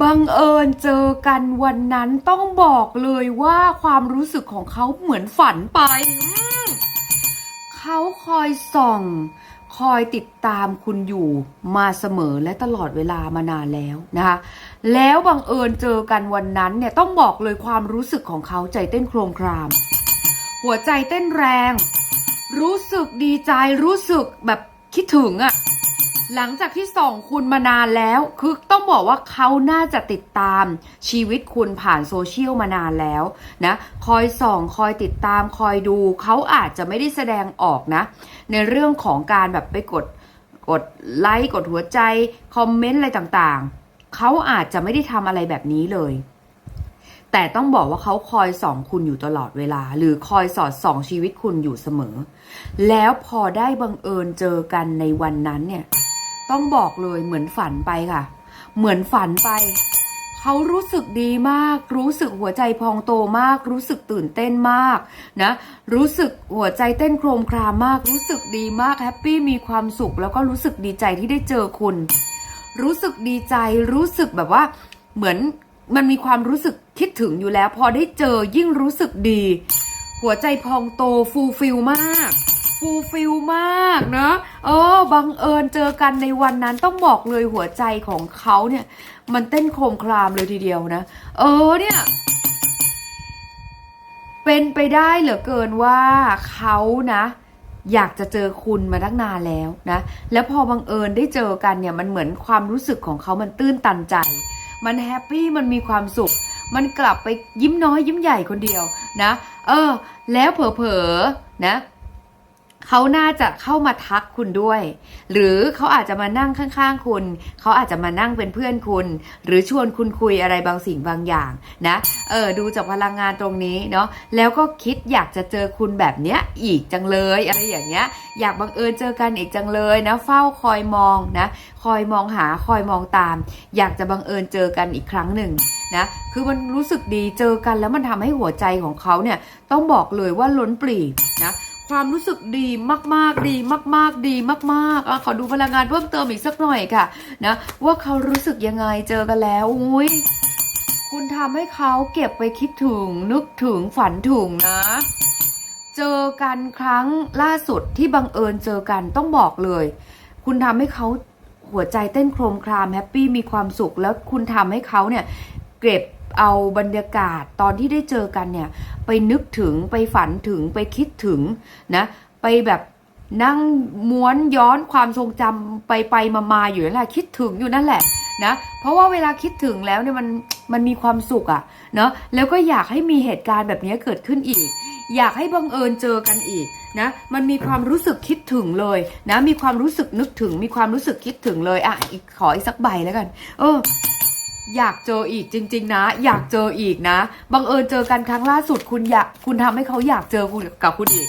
บังเอิญเจอกันวันนั้นต้องบอกเลยว่าความรู้สึกของเขาเหมือนฝันไป เขาคอยส่อง คอยติดตามคุณอยู่มาเสมอและตลอดเวลามานานแล้วนะคะ แล้วบังเอิญเจอกันวันนั้นเนี่ยต้องบอกเลยความรู้สึกของเขาใจเต้นโครมคราม หัวใจเต้นแรง รู้สึกดีใจรู้สึกแบบคิดถึงอะ หลังจากที่ส่องคุณมานานแล้ว คือต้องบอกว่าเขาน่าจะติดตามชีวิตคุณผ่านโซเชียลมานานแล้วนะ คอยส่องคอยติดตามคอยดู เขาอาจจะไม่ได้แสดงออกนะ ในเรื่องของการแบบไปกดกดไลค์กดหัวใจ คอมเมนต์อะไรต่างๆ เขาอาจจะไม่ได้ทำอะไรแบบนี้เลย แต่ต้องบอกว่าเขาคอยส่องคุณอยู่ตลอดเวลา หรือคอยสอดส่องชีวิตคุณอยู่เสมอ แล้วพอได้บังเอิญเจอกันในวันนั้นเนี่ย ต้องบอกเลยเหมือนฝันไปค่ะ เหมือนฝันไป เขารู้สึกดีมาก รู้สึกหัวใจพองโตมาก รู้สึกตื่นเต้นมากนะ รู้สึกหัวใจเต้นโครมครามมาก รู้สึกดีมากแฮปปี้มีความสุข แล้วก็รู้สึกดีใจที่ได้เจอคุณ รู้สึกดีใจ รู้สึกแบบว่า เหมือนมันมีความรู้สึกคิดถึงอยู่แล้ว พอได้เจอยิ่งรู้สึกดี หัวใจพองโตฟูลฟิลมาก ฟูลฟิลมากนะเออบังเอิญเจอกันในวันนั้นต้องบอกเลยหัวใจของเขาเนี่ย มันเต้นโครมครามเลยทีเดียวนะ เออเนี่ยเป็นไปได้เหลือเกินว่าเขานะ อยากจะเจอคุณมาตั้งนานแล้วนะ แล้วพอบังเอิญได้เจอกันเนี่ยมันเหมือนความรู้สึกของเขามันตื้นตันใจ มันแฮปปี้มันมีความสุข มันกลับไปยิ้มน้อยยิ้มใหญ่คนเดียวนะ เออ แล้วเผลอๆนะ เขาน่าจะเข้ามาทักคุณด้วย หรือเขาอาจจะมานั่งข้างๆคุณ เขาอาจจะมานั่งเป็นเพื่อนคุณ หรือชวนคุณคุยอะไรบางสิ่งบางอย่างนะ เออ ดูจากพลังงานตรงนี้เนาะ แล้วก็คิดอยากจะเจอคุณแบบเนี้ยอีกจังเลย อะไรอย่างเงี้ย อยากบังเอิญเจอกันอีกจังเลยนะ เฝ้าคอยมองนะ คอยมองหา คอยมองตาม อยากจะบังเอิญเจอกันอีกครั้งหนึ่งนะ คือมันรู้สึกดีเจอกันแล้วมันทำให้หัวใจของเขาเนี่ยต้องบอกเลยว่าล้นปรีนะ ความรู้สึกดีมากๆดีมาก ๆดีมากๆอะขอดูพลังงานเพิ่มเติมอีกสักหน่อยค่ะนะว่าเขารู้สึกยังไงเจอกันแล้วอุ้ยคุณทำให้เขาเก็บไปคิดถึงนึกถึงฝันถึงนะ เจอกันครั้งล่าสุดที่บังเอิญเจอกันต้องบอกเลย คุณทำให้เขาหัวใจเต้นโครมครามแฮปปี้มีความสุขแล้วคุณทำให้เขาเนี่ยเก็บ เอาบรรยากาศตอนที่ได้เจอกันเนี่ย ไปนึกถึงไปฝันถึงไปคิดถึงนะ ไปแบบนั่งม้วนย้อนความทรงจำไปไปมามาอยู่นั่นแหละคิดถึงอยู่นั่นแหละนะ เพราะว่าเวลาคิดถึงแล้วเนี่ยมันมันมีความสุขอะเนาะแล้วก็อยากให้มีเหตุการณ์แบบนี้เกิดขึ้นอีก อยากให้บังเอิญเจอกันอีกนะมันมีความรู้สึกคิดถึงเลยนะ มีความรู้สึกนึกถึง มีความรู้สึกคิดถึงเลยอะอีกขออีกสักใบแล้วกัน เออ อยากเจออีกจริง ๆ นะ อยากเจออีกนะบังเอิญเจอกันครั้งล่าสุดคุณอยากคุณทำให้เขาอยากเจอคุณกับคุณอีก